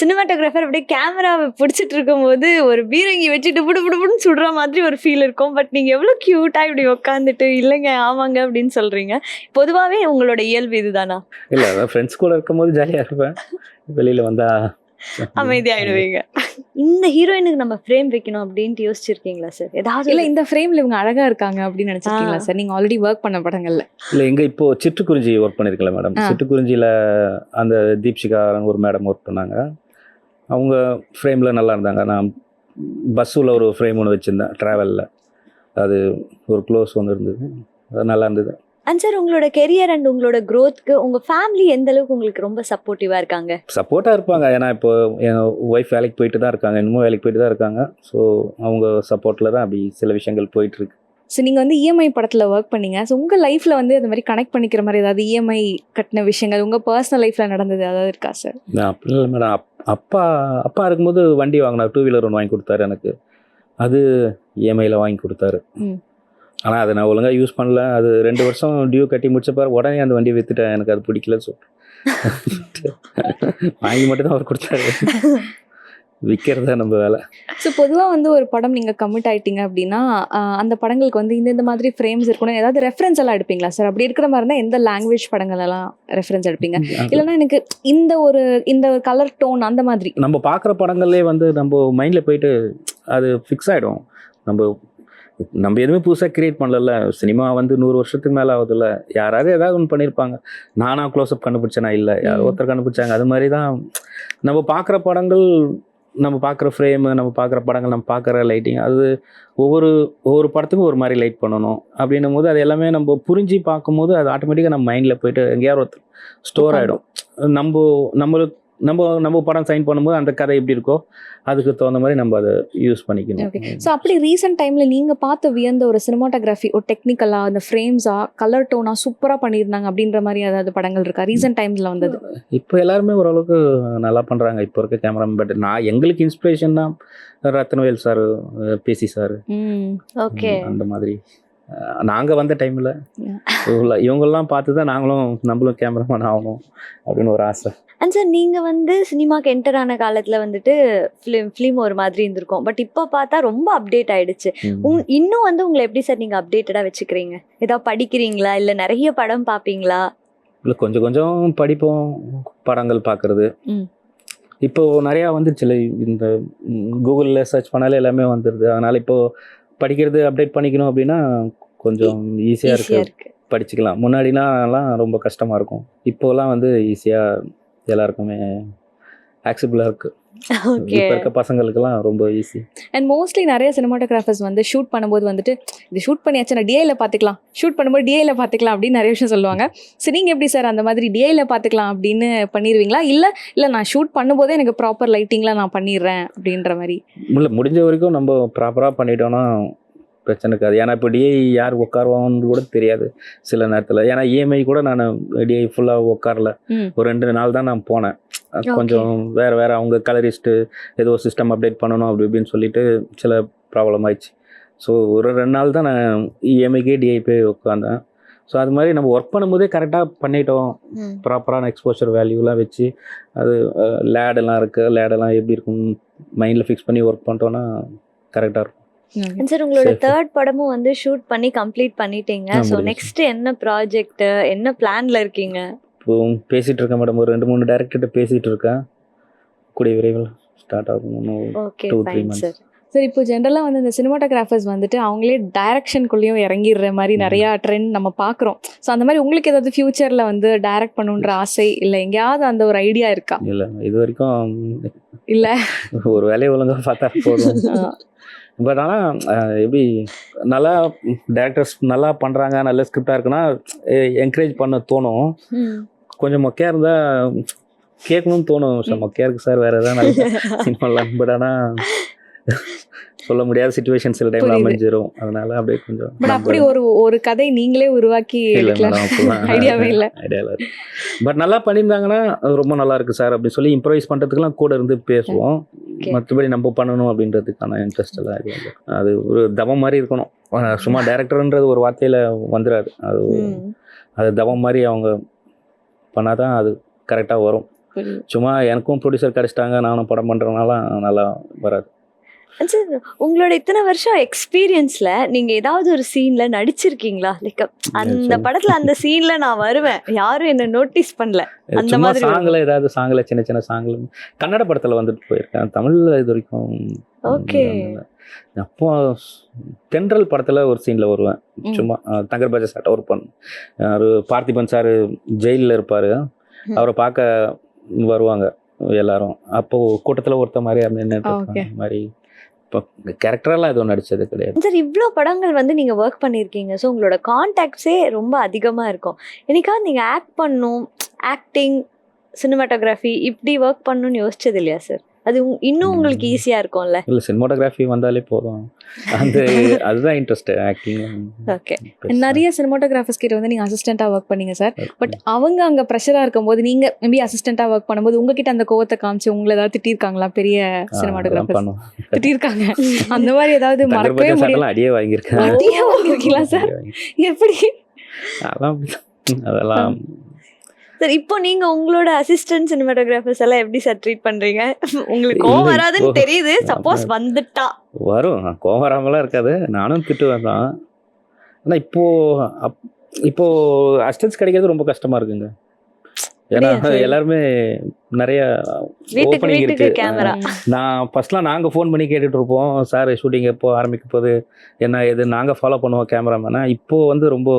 சினிமாட்டோகிராஃபர் அப்படியே கேமராவை பிடிச்சிட்டு இருக்கும்போது ஒரு பீரங்கி வச்சுட்டு புடு புடு புடுன்னு சுடுற மாதிரி ஒரு ஃபீல் இருக்கும். பட் நீங்க எவ்வளவு கியூட்டா இப்படி உட்காந்துட்டு இல்லைங்க ஆமாங்க அப்படின்னு சொல்றீங்க. பொதுவாவே உங்களோட இயல்பு இதுதானா? இல்லை ஃப்ரெண்ட்ஸ் கூட இருக்கும்போது ஜாலியாக இருப்பேன். வெளியில் வந்தா அமைதியாயிடுவீங்க. இந்த ஹீரோயினுக்கு நம்ம ஃப்ரேம் வைக்கணும் அப்படின்ட்டு யோசிச்சிருக்கீங்களா சார் ஏதாவது இல்ல இந்த ஃப்ரேம்ல இவங்க அழகா இருக்காங்க அப்படின்னு நினைச்சிருக்கீங்களா. சார் நீங்க ஆல்ரெடி ஒர்க் பண்ண படங்கள்ல. இல்லை எங்க இப்போ சிட்டுக்குறிஞ்சி ஒர்க் பண்ணியிருக்கல மேடம். சிட்டுக்குறிஞ்சியில் அந்த தீப்ஷிகா ஒரு மேடம் ஒர்க் பண்ணாங்க. அவங்க ஃப்ரேமில் நல்லா இருந்தாங்க. நான் பஸ்ஸில் ஒரு ஃப்ரேம் ஒன்று வச்சுருந்தேன் ட்ராவலில் அது ஒரு க்ளோஸ் ஒன்று இருந்தது. அது நல்லா இருந்தது. அண்ட் சார் உங்களோட கெரியர் அண்ட் உங்களோட growthக்கு உங்க ஃபேமிலி எந்த அளவுக்கு உங்களுக்கு ரொம்ப சப்போர்ட்டிவா இருக்காங்க? சப்போர்ட்டாக இருப்பாங்க. ஏன்னா இப்போ என் ஒய்ஃப் வேலைக்கு போயிட்டு தான் இருக்காங்க. இன்னமும் வேலைக்கு போயிட்டு தான் இருக்காங்க. ஸோ அவங்க சப்போர்ட்டில் தான் அப்படி சில விஷயங்கள் போயிட்டு இருக்கு. ஸோ நீங்க வந்து இஎம்ஐ படத்துல ஒர்க் பண்ணீங்க. ஸோ உங்க லைஃப்ல வந்து அந்த மாதிரி கனெக்ட் பண்ணிக்கிற மாதிரி ஏதாவது இஎம்ஐ கட்டின விஷயங்கள் உங்க பர்சனல் லைஃப்ல நடந்தது ஏதாவது இருக்கா சார் நான் அப்படி இல்லை மேடம் அப் அப்பா அப்பா இருக்கும்போது வண்டி வாங்கினார். டூ வீலர் ஒன்று வாங்கி கொடுத்தாரு எனக்கு. அது இஎம்ஐயில் வாங்கி கொடுத்தாரு. ஆனால் அதை நான் ஒழுங்காக யூஸ் பண்ணல. அது ரெண்டு வருஷம் டியூ கட்டி முடிச்ச பிறகு உடனே அந்த வண்டியை வித்துட்டேன். எனக்கு அது பிடிக்கலன்னு சொல்லிட்டு வாங்கி மட்டும் தான் அவர் கொடுத்தாரு. விற்கிறது தான் நம்ம வேலை. ஸோ பொதுவாக வந்து ஒரு படம் நீங்கள் கமிட் ஆயிட்டீங்க அப்படின்னா அந்த படங்களுக்கு வந்து இந்த இந்த மாதிரி ஃப்ரேம்ஸ் இருக்கணும். ஏதாவது ரெஃபரன்ஸ் எல்லாம் எடுப்பீங்களா? சார் அப்படி இருக்கிற மாதிரி இருந்தால் எந்த லாங்குவேஜ் படங்கள் எல்லாம் ரெஃபரன்ஸ் எடுப்பீங்க? இல்லைன்னா எனக்கு இந்த ஒரு இந்த ஒரு கலர் டோன் அந்த மாதிரி. நம்ம பார்க்குற படங்கள்லே வந்து நம்ம மைண்டில் போயிட்டு அது ஃபிக்ஸ் ஆகிடும் நம்ம நம்ம எதுவுமே புதுசாக கிரியேட் பண்ணல சினிமா வந்து நூறு வருஷத்துக்கு மேலே ஆகுதுல்ல. யாராவது ஏதாவது ஒன்று பண்ணியிருப்பாங்க நானாக க்ளோஸ்அப் கண்டுபிடிச்சேனா இல்லை. யாரோ. ஒருத்தர் கண்டுபிடிச்சாங்க. அது மாதிரி தான் நம்ம பார்க்குற படங்கள் நம்ம பார்க்குற ஃப்ரேமு நம்ம பார்க்குற படங்கள் நம்ம பார்க்குற லைட்டிங் அது ஒவ்வொரு ஒவ்வொரு படத்துக்கும் ஒரு மாதிரி லைட் பண்ணணும். அப்படின்னும் போது அது எல்லாமே நம்ம புரிஞ்சு பார்க்கும்போது அது ஆட்டோமேட்டிக்காக நம்ம மைண்டில் போயிட்டு எங்கேயாவது ஒருத்தர் ஸ்டோர் ஆகிடும் நம்ம நம்மளுக்கு நம்ம நம்ம படம் சைன் பண்ணும்போது அந்த கதை எப்படி இருக்கோ அதுக்கு தகுந்த மாதிரி நம்ம அதை யூஸ் ஓகே பண்ணிக்கணும் ஸோ அப்படி ரீசெண்ட் டைமில் நீங்கள் பார்த்து வியந்த ஒரு சினிமாட்டோகிராஃபி ஒரு டெக்னிக்கலாக அந்த ஃப்ரேம்ஸா கலர் டோனா சூப்பராக பண்ணியிருந்தாங்க அப்படின்ற மாதிரி ஏதாவது படங்கள் இருக்கா? ரீசெண்ட் டைம்ஸில் வந்தது. இப்போ எல்லாருமே ஓரளவுக்கு நல்லா பண்ணுறாங்க இப்போ இருக்க கேமராமேன் பட் நான் எங்களுக்கு இன்ஸ்பிரேஷன் தான் ரத்னவேல் சார் பேசி சார் ஓகே அந்த மாதிரி. நாங்கள் வந்த டைமில். இவங்கெல்லாம் பார்த்து தான் நாங்களும் நம்மளும் கேமராமேன் ஆகணும் அப்படின்னு ஒரு ஆசை. அண்ட் சார் நீங்க வந்து சினிமாக்கு என்டர் ஆன காலத்துல வந்துட்டு ஃபிலிம் ஃபிலிம் ஒரு மாதிரி இருந்திருக்கும். பட் இப்போ பார்த்தா ரொம்ப அப்டேட் ஆயிடுச்சு. உங் இன்னும் வந்து உங்களை எப்படி சார் நீங்க அப்டேட்டடா வச்சுக்கிறீங்க? ஏதாவது படிக்கிறீங்களா? இல்ல நிறைய படம் பாப்பீங்களா இல்லை கொஞ்சம் கொஞ்சம் படிப்போம். படங்கள் பார்க்குறது. இப்போ நிறையா வந்துருச்சுல இந்த கூகுளில் சர்ச் பண்ணாலே எல்லாமே வந்துடுது அதனால் இப்போ படிக்கிறது அப்டேட் பண்ணிக்கணும் அப்படின்னா கொஞ்சம் ஈஸியாக ஈஸியா இருக்கு. இருக்கு. படிச்சுக்கலாம். முன்னாடினாலாம் ரொம்ப கஷ்டமாக இருக்கும். இப்போலாம் வந்து ஈஸியாக எல்லாருக்குமே ஆக்சபிளாக இருக்குது ஓகே இப்போ இருக்க பசங்களுக்கெல்லாம் ரொம்ப ஈஸி அண்ட் மோஸ்ட்லி நிறைய சினிமாட்டோகிராஃபர்ஸ் வந்து ஷூட் பண்ணும்போது வந்துட்டு இது ஷூட் பண்ணியாச்சு நான் டிஐல பார்த்துக்கலாம் ஷூட் பண்ணும்போது டிஐல பார்த்துக்கலாம் அப்படின்னு நிறைய விஷயம் சொல்லுவாங்க. சரி நீங்கள் எப்படி சார் அந்த மாதிரி டிஐல பார்த்துக்கலாம் அப்படின்னு பண்ணிடுவீங்களா இல்லை இல்லை நான் ஷூட் பண்ணும்போதே எனக்கு ப்ராப்பர் லைட்டிங்லாம் நான் பண்ணிடுறேன் அப்படின்ற மாதிரி? இல்லை முடிஞ்ச வரைக்கும் நம்ம ப்ராப்பராக பண்ணிட்டோம்னா பிரச்சனை இருக்காது. ஏன்னா இப்போ டிஐ யார் உட்காருவாங்கன்னு கூட தெரியாது சில நேரத்தில். ஏன்னா இஎம்ஐ கூட நான் டிஐ ஃபுல்லாக உட்காரல. ஒரு ரெண்டு நாள் தான் நான் போனேன். கொஞ்சம் வேறு வேறு அவங்க கலரிஸ்ட்டு ஏதோ சிஸ்டம் அப்டேட் பண்ணணும் அப்படி இப்படின்னு சொல்லிட்டு சில ப்ராப்ளம் ஆயிடுச்சு. ஸோ ஒரு ரெண்டு நாள் தான் நான் E இஎம்ஐக்கே டிஐ போய் உட்காந்தேன். ஸோ அது மாதிரி நம்ம ஒர்க் பண்ணும்போதே கரெக்டாக பண்ணிட்டோம். ப்ராப்பரான எக்ஸ்போஷர் வேல்யூலாம் வச்சு அது லேடெல்லாம் இருக்குது லேடெல்லாம் எப்படி இருக்கும் மைண்டில் ஃபிக்ஸ் பண்ணி ஒர்க் பண்ணிட்டோன்னா கரெக்டாக இருக்கும். சார் உங்களோட. தேர்ட் படமும் வந்து ஷூட் பண்ணி கம்ப்ளீட் பண்ணிட்டீங்க. ஸோ. நெக்ஸ்ட் என்ன ப்ராஜெக்ட் என்ன பிளான்ல இருக்கீங்க? இப்போ பேசிகிட்டு இருக்கேன் மேடம் ஒரு ரெண்டு மூணு டேரக்டர்கிட்ட பேசிகிட்டு இருக்கேன். கூடிய விரைவில் ஸ்டார்ட் ஆகும். ஓகே. சார் சரி இப்போ ஜென்ரலாக வந்து இந்த சினிமாட்டோகிராஃபர்ஸ் வந்துட்டு அவங்களே டைரக்ஷனுக்குள்ளேயும் இறங்கிடுற மாதிரி. நிறையா ட்ரெண்ட் நம்ம பார்க்குறோம். ஸோ அந்த மாதிரி உங்களுக்கு ஏதாவது ஃபியூச்சரில் வந்து டைரக்ட் பண்ணுன்ற ஆசை இல்லை? எங்கேயாவது அந்த ஒரு ஐடியா இருக்கா? இல்லை இது வரைக்கும் இல்ல. ஒரு வேலையை ஒழுங்காக பார்த்தா போதும். பட் ஆனால் எப்படி நல்லா டேரக்டர்ஸ் நல்லா பண்ணுறாங்க நல்ல ஸ்கிரிப்டாக இருக்குன்னா என்கரேஜ் பண்ண தோணும். கொஞ்சம் மொக்கையாக இருந்தால் கேட்கணும்னு தோணும். சார் மொக்கையாக இருக்குது சார் வேறு எதாவது நல்ல சினிமாலாம். பட் ஆனால் சொல்ல முடியாத சுச்சுவேஷன் சில டைம்ல. அமைஞ்சிரும். அதனால அப்படியே கொஞ்சம் பட் அப்படி ஒரு ஒரு கதை நீங்களே உருவாக்கி ஐடியாவே இல்லை ஐடியாவில் பட் நல்லா பண்ணியிருந்தாங்கன்னா அது ரொம்ப நல்லா இருக்கு சார் அப்படி சொல்லி இம்ப்ரவைஸ் பண்ணுறதுக்குலாம் கூட இருந்து பேசுவோம். மற்றபடி நம்ம பண்ணணும் அப்படின்றதுக்கான இன்ட்ரெஸ்ட் எல்லாம் அது ஒரு தவம் மாதிரி இருக்கணும். சும்மா டேரக்டர்ன்றது ஒரு வார்த்தையில் வந்துடாது அது அது தவம் மாதிரி அவங்க பண்ணாதான் அது கரெக்டாக வரும். சும்மா எனக்கும் ப்ரொடியூசர் கிடைச்சிட்டாங்க நானும் படம் பண்ணுறதுனால நல்லா வராது. சார் உங்களோட இத்தனை வருஷம் எக்ஸ்பீரியன்ஸ்ல நீங்க ஏதாவது ஒரு சீன்ல நடிச்சிருக்கீங்களா? லைக் அந்த. படத்துல அந்த சீன்ல நான் வருவேன். யாரும் என்ன நோட்டீஸ் பண்ணல. அந்த மாதிரி சாங்கில் ஏதாவது சாங்கில் சின்ன சின்ன சாங்கில் கன்னட படத்தில் வந்துட்டு போயிருக்கேன். தமிழில் இது வரைக்கும். வந்ததில்ல. அப்போ தென்றல் படத்தில் ஒரு சீனில் வருவேன். சும்மா தங்கர் பஜா சாட்டை ஒரு பண்ண. ஒரு பார்த்திபன் சார் ஜெயிலில் இருப்பார். அவரை பார்க்க வருவாங்க எல்லாரும். அப்போ கூட்டத்தில் ஒருத்த மாதிரி. அந்த மாதிரி. இப்போ கேரக்டரெல்லாம் எதுவும் நடிச்சது கிடையாது. சார் இவ்வளோ படங்கள் வந்து நீங்கள் ஒர்க் பண்ணியிருக்கீங்க ஸோ உங்களோட கான்டாக்ட்ஸே ரொம்ப அதிகமாக இருக்கும். என்னைக்காவது நீங்கள் ஆக்ட் பண்ணும் ஆக்டிங் சினிமாட்டோகிராஃபி இப்படி ஒர்க் பண்ணணும்னு யோசிச்சது இல்லையா சார் அது இன்னும் உங்களுக்கு ம். ஈஸியா இருக்கும்ல? இல்லை சினிமாட்டோகிராஃபி வந்தாலே போதும். அந்த அதுதான் இன்ட்ரெஸ்ட் ஆக்டிங் ஓகே நிறைய சினிமாட்டோகிராஃபர்ஸ் கிட்ட வந்து நீங்க அசிஸ்டண்டா ஒர்க் பண்ணீங்க சார் பட் அவங்க அங்க ப்ரெஷரா இருக்கும்போது நீங்க மேபி அசிஸ்டண்டா ஒர்க் பண்ணும்போது உங்ககிட்ட அந்த கோவத்தை காமிச்சு உங்களை ஏதாவது திட்டிருக்காங்களா பெரிய சினிமாட்டோகிராஃபர்ஸ் பண்ணுவோம். திட்டிருக்காங்க அந்த மாதிரி ஏதாவது மறக்கவே சாட்டெல்லாம் அடியே வாங்கியிருக்கேன் அடியே வாங்கியிருக்கீங்களா சார் எப்படி? அதெல்லாம் அதெல்லாம் சார் இப்போ நீங்க உங்களோட அசிஸ்டன்ட் சினிமாட்டோகிராஃபர்ஸ் எல்லாம் எப்படி சார் ட்ரீட் பண்றீங்க? உங்களுக்கு கோவம் வராதுன்னு தெரியுது. சப்போஸ் வந்துட்டா. வரும். கோவம் வராமலாம் இருக்காது. நானும் திட்டுவேன் தான். ஆனால் இப்போ அப் இப்போ அசிஸ்டன்ஸ் கிடைக்கிறது ரொம்ப கஷ்டமா இருக்குங்க. ஏன்னா? எல்லாருமே நிறைய ஓப்பனிங் இருக்கு. நான் ஃபர்ஸ்ட்லாம் நாங்கள் ஃபோன் பண்ணி கேட்டுட்டு இருப்போம். சார் ஷூட்டிங் எப்போ ஆரம்பிக்க போகுது? என்ன எது நாங்கள் ஃபாலோ பண்ணுவோம் கேமராமேனை இப்போ வந்து ரொம்ப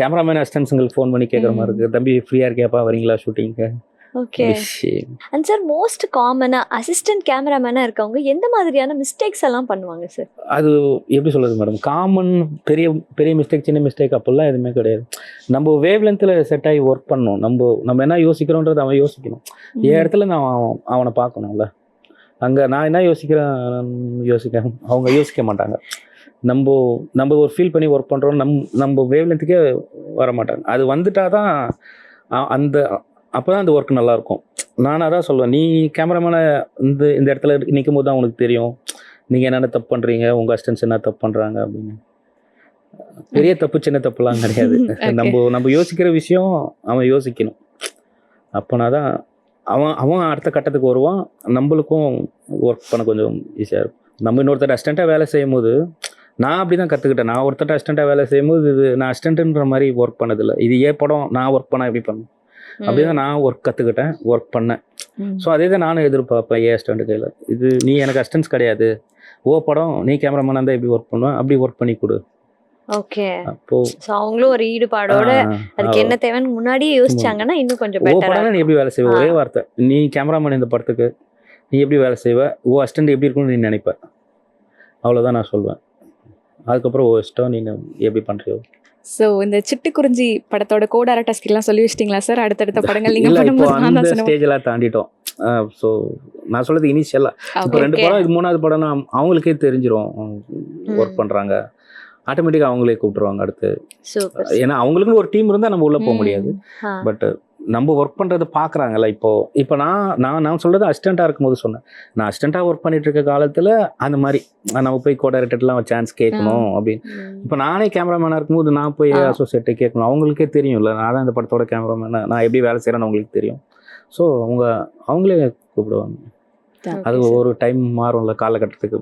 கேமராமேன் அசிஸ்டன்ஸுங்களுக்கு ஃபோன் பண்ணி கேட்குற மாதிரி இருக்கு. தம்பி ஃப்ரீயாக இருக்கியாப்பா? வரீங்களா ஷூட்டிங்க்கு ஓகே. அண்ட் சார் மோஸ்ட் காமனா அசிஸ்டன்ட் கேமராமேனா இருக்கவங்க எந்த மாதிரியான மிஸ்டேக்ஸ் எல்லாம் பண்ணுவாங்க சார் அது எப்படி சொல்றது மேடம் காமன் பெரிய பெரிய மிஸ்டேக் சின்ன மிஸ்டேக் அப்படிலாம் எதுவுமே கிடையாது. நம்ம வேவ் லென்த்தில் செட் ஆகி ஒர்க் பண்ணணும். நம்ம நம்ம என்ன யோசிக்கிறோன்றது அவன் யோசிக்கணும். என் இடத்துல நான் அவன் பார்க்கணும்ல. அங்கே நான் என்ன யோசிக்கிறேன் யோசிக்க அவங்க யோசிக்க மாட்டாங்க. நம்ம நம்ம ஒரு ஃபீல் பண்ணி ஒர்க் பண்ணுறோம் நம் நம்ம வேவ் லென்த்துக்கே வர மாட்டாங்க. அது வந்துட்டா தான் அந்த அப்போ தான் அந்த ஒர்க் நல்லாயிருக்கும் நான் அதான் சொல்லுவேன் நீ கேமராமேனை இந்த இந்த இடத்துல நிற்கும் போது தான் உனக்கு தெரியும். நீங்கள் என்னென்ன தப்பு பண்ணுறீங்க உங்கள் அசிஸ்டன்ஸ் என்ன தப்பு பண்ணுறாங்க அப்படின்னு. பெரிய தப்பு சின்ன தப்புலாம் கிடையாது. நம்ம நம்ம யோசிக்கிற விஷயம் அவன் யோசிக்கணும். அப்போனா தான் அவன் அவன் அடுத்த கட்டத்துக்கு வருவான். நம்மளுக்கும் ஒர்க் பண்ண கொஞ்சம் ஈஸியாக இருக்கும். நம்ம இன்னொருத்தர் அசிஸ்டண்ட்டாக வேலை செய்யும் போது நான் அப்படி தான் கற்றுக்கிட்டேன் நான் ஒருத்தட்ட அசிஸ்டண்ட்டாக வேலை செய்யும்போது இது நான் அசிஸ்டண்ட்டுன்ற மாதிரி ஒர்க் பண்ணதில்லை. இது ஏ படம் நான் ஒர்க் பண்ண எப்படி பண்ணும்? அப்படி தான் நான் ஒர்க் கற்றுக்கிட்டேன் ஒர்க் பண்ணேன். ஸோ அதே தான் நானும் எதிர்பார்ப்பேன் ஏ அசிஸ்டண்ட் கையில்? இது நீ எனக்கு அசிஸ்டன்ஸ் கிடையாது. ஓ படம் நீ கேமராமேனாக இருந்தால் எப்படி ஒர்க் பண்ணுவேன் அப்படி ஒர்க் பண்ணி கொடு. ஓகே. அப்போது ஸோ அவங்களும் ஒரு ஈடுபாடோட அதுக்கு என்ன தேவைன்னு முன்னாடியே யோசிச்சாங்கன்னா இன்னும் கொஞ்சம் பெட்டரா நீ எப்படி வேலை செய்வ. ஒரே வார்த்தை. நீ கேமராமேன் இந்த படத்துக்கு நீ எப்படி வேலை செய்வ? ஓ அசிஸ்டன்ட் எப்படி இருக்கும்னு நீ நினைப்ப. அவ்வளோதான் நான் சொல்வேன். அதுக்கப்புறம் ஓ இஷ்டம் நீ எப்படி பண்ணுறியோ ஸோ இந்த சிட்டுக்குறிஞ்சி படத்தோட கோ டேரக்டர் ஸ்கில்லாம் சொல்லி வச்சிட்டீங்களா சார் அடுத்தடுத்த படங்கள் நீங்க இல்லை இப்போ பண்ணும்போது அந்த ஸ்டேஜெல்லாம் தாண்டிட்டோம் ஸோ நான் சொல்றது இனிஷியலாக இப்போ. ரெண்டு. படம் இது மூணாவது படம்னா அவங்களுக்கே தெரிஞ்சிரும் ஒர்க். பண்ணுறாங்க ஆட்டோமேட்டிக்காக அவங்களே கூப்பிட்டுருவாங்க அடுத்து ஏன்னா அவங்களுக்குன்னு ஒரு டீம் இருந்தால் நம்ம உள்ளே போக. முடியாது பட் நம்ம ஒர்க் பண்ணுறது பார்க்குறாங்கல்ல இப்போ. இப்போ நான் நான் நான் சொல்கிறது அசிஸ்டண்ட்டாக இருக்கும்போது சொன்னேன். நான் அசிஸ்டண்ட்டாக ஒர்க் பண்ணிட்டு இருக்க காலத்தில் அந்த மாதிரி நம்ம போய் கோ டைரக்டர்லாம் சான்ஸ் கேட்கணும் அப்படின்னு. இப்போ நானே கேமராமேனாக இருக்கும்போது நான் போய். அசோசியேட்டை கேட்கணும். அவங்களுக்கே தெரியும்ல. நான் தான் இந்த படத்தோட கேமராமேன் நான் எப்படி வேலை செய்கிறேன்னு அவங்களுக்கு தெரியும். ஸோ அவங்க அவங்களே கூப்பிடுவாங்க. அது ஒரு டைம் மாறும்ல காலகட்டத்துக்கு.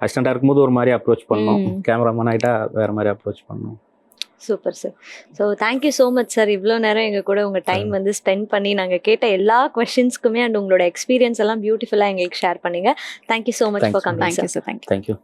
அசிஸ்டண்ட்டாக இருக்கும்போது ஒரு மாதிரி அப்ரோச் பண்ணணும். கேமராமேன் ஆகிட்டா வேறு மாதிரி அப்ரோச் பண்ணணும். Super sir so thank you so much sir இவ்வளோ நேரம் எங்கள் கூட உங்கள் டைம் வந்து ஸ்பெண்ட் பண்ணி நாங்கள் கேட்ட எல்லா கொஷின்ஸ்க்குமே அண்ட் உங்களோட எக்ஸ்பீரியன்ஸ் எல்லாம் பியூட்டிஃபுல்லாக எங்களுக்கு ஷேர் பண்ணீங்க. Thank you so much for thank you sir thank you thank you